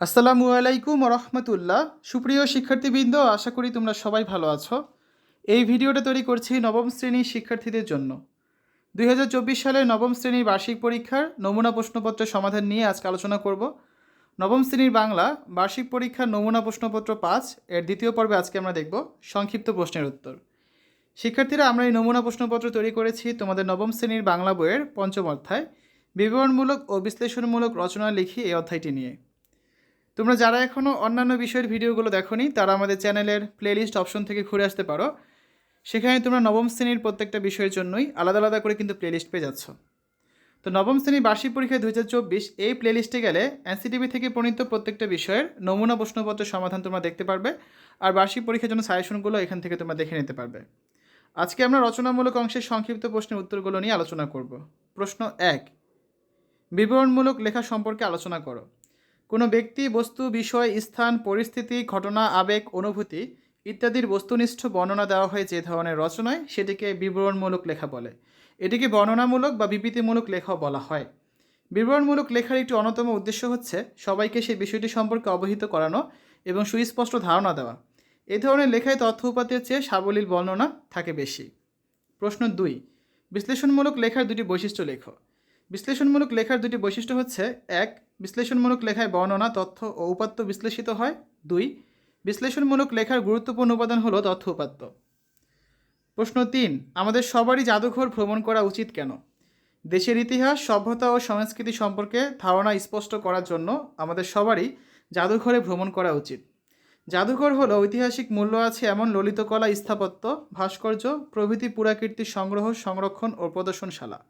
আসসালামু আলাইকুম রহমতুল্লাহ। সুপ্রিয় শিক্ষার্থীবৃন্দ, আশা করি তোমরা সবাই ভালো আছো। এই ভিডিওটা তৈরি করছি নবম শ্রেণির শিক্ষার্থীদের জন্য। দু হাজার চব্বিশ সালের নবম শ্রেণির বার্ষিক পরীক্ষার নমুনা প্রশ্নপত্রের সমাধান নিয়ে আজকে আলোচনা করব। নবম শ্রেণির বাংলা বার্ষিক পরীক্ষার নমুনা প্রশ্নপত্র পাঁচ, এর দ্বিতীয় পর্বে আজকে আমরা দেখব সংক্ষিপ্ত প্রশ্নের উত্তর। শিক্ষার্থীরা, আমরা এই নমুনা প্রশ্নপত্র তৈরি করেছি তোমাদের নবম শ্রেণির বাংলা বইয়ের পঞ্চম অধ্যায়। বিবরণমূলক ও বিশ্লেষণমূলক রচনা লিখি এই অধ্যায়টি নিয়ে। তোমরা যারা এখনও অন্যান্য বিষয়ের ভিডিওগুলো দেখোনি, তারা আমাদের চ্যানেলের প্লেলিস্ট অপশন থেকে ঘুরে আসতে পারো। সেখানে তোমরা নবম শ্রেণির প্রত্যেকটা বিষয়ের জন্যই আলাদা আলাদা করে কিন্তু প্লেলিস্ট পেয়ে যাচ্ছ। তো নবম শ্রেণির বার্ষিক পরীক্ষা দু হাজার চব্বিশ, এই প্লেলিস্টে গেলে এনসিটিভি থেকে প্রণীত প্রত্যেকটা বিষয়ের নমুনা প্রশ্নপত্রের সমাধান তোমরা দেখতে পারবে, আর বার্ষিক পরীক্ষার জন্য সাজেশনগুলো এখান থেকে তোমরা দেখে নিতে পারবে। আজকে আমরা রচনামূলক অংশের সংক্ষিপ্ত প্রশ্নের উত্তরগুলো নিয়ে আলোচনা করব। প্রশ্ন এক, বিবরণমূলক লেখা সম্পর্কে আলোচনা করো। কোনো ব্যক্তি, বস্তু, বিষয়, স্থান, পরিস্থিতি, ঘটনা, আবেগ, অনুভূতি ইত্যাদির বস্তুনিষ্ঠ বর্ণনা দেওয়া হয় যে ধরনের রচনায় সেটিকে বিবরণমূলক লেখা বলে। এটিকে বর্ণনামূলক বা বিবৃতিমূলক লেখাও বলা হয়। বিবরণমূলক লেখার একটি অন্যতম উদ্দেশ্য হচ্ছে সবাইকে সেই বিষয়টি সম্পর্কে অবহিত করানো এবং সুস্পষ্ট ধারণা দেওয়া। এ ধরনের লেখায় তথ্য উপাতের চেয়ে সাবলীল বর্ণনা থাকে বেশি। প্রশ্ন দুই, বিশ্লেষণমূলক লেখার দুটি বৈশিষ্ট্য লেখো। বিশ্লেষণমূলক লেখার দুটি বৈশিষ্ট্য হচ্ছে, এক, বিশ্লেষণমূলক লেখায় বর্ণনা, তথ্য ও উপাত্ত বিশ্লেষিত হয়। দুই, বিশ্লেষণমূলক লেখার গুরুত্বপূর্ণ উপাদান হলো তথ্য উপাত্ত। প্রশ্ন তিন, আমাদের সবারই জাদুঘর ভ্রমণ করা উচিত কেন? দেশের ইতিহাস, সভ্যতা ও সংস্কৃতি সম্পর্কে ধারণা স্পষ্ট করার জন্য আমাদের সবারই জাদুঘরে ভ্রমণ করা উচিত। জাদুঘর হলো ঐতিহাসিক মূল্য আছে এমন ললিতকলা, স্থাপত্য, ভাস্কর্য, প্রভৃতি পুরাকীর্তির সংগ্রহ, সংরক্ষণ ও প্রদর্শনশালা।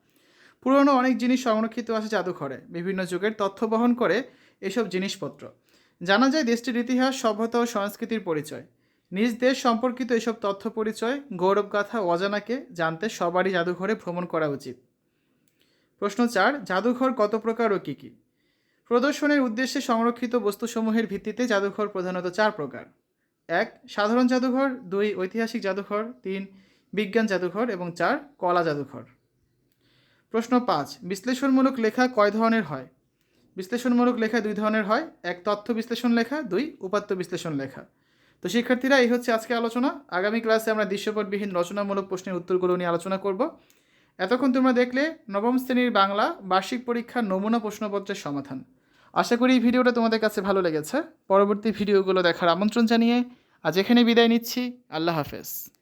পুরনো অনেক জিনিস সংরক্ষিত আছে জাদুঘরে। বিভিন্ন যুগের তথ্য বহন করে এসব জিনিসপত্র। জানা যায় দেশটির ইতিহাস, সভ্যতা ও সংস্কৃতির পরিচয়। নিজ দেশ সম্পর্কিত এসব তথ্য পরিচয়, গৌরবগাথা, অজানাকে জানতে সবারই জাদুঘরে ভ্রমণ করা উচিত। প্রশ্ন চার, জাদুঘর কত প্রকার ও কী কী? প্রদর্শনের উদ্দেশ্যে সংরক্ষিত বস্তুসমূহের ভিত্তিতে জাদুঘর প্রধানত চার প্রকার। এক, সাধারণ জাদুঘর, দুই, ঐতিহাসিক জাদুঘর, তিন, বিজ্ঞান জাদুঘর এবং চার, কলা জাদুঘর। প্রশ্ন পাঁচ, বিশ্লেষণমূলক লেখা কয় ধরনের হয়? বিশ্লেষণমূলক লেখা দুই ধরনের হয়, এক তথ্য বিশ্লেষণ লেখা, দুই উপাত্ত বিশ্লেষণ লেখা। তো শিক্ষার্থীরা, এই হচ্ছে আজকে আলোচনা। আগামী ক্লাসে আমরা দৃশ্যপটবিহীন রচনামূলক প্রশ্নের উত্তরগুলো নিয়ে আলোচনা করব। এতক্ষণ তোমরা দেখলে নবম শ্রেণির বাংলা বার্ষিক পরীক্ষার নমুনা প্রশ্নপত্রের সমাধান। আশা করি এই ভিডিওটা তোমাদের কাছে ভালো লেগেছে। পরবর্তী ভিডিওগুলো দেখার আমন্ত্রণ জানিয়ে আজ এখানে বিদায় নিচ্ছি। আল্লাহ হাফেজ।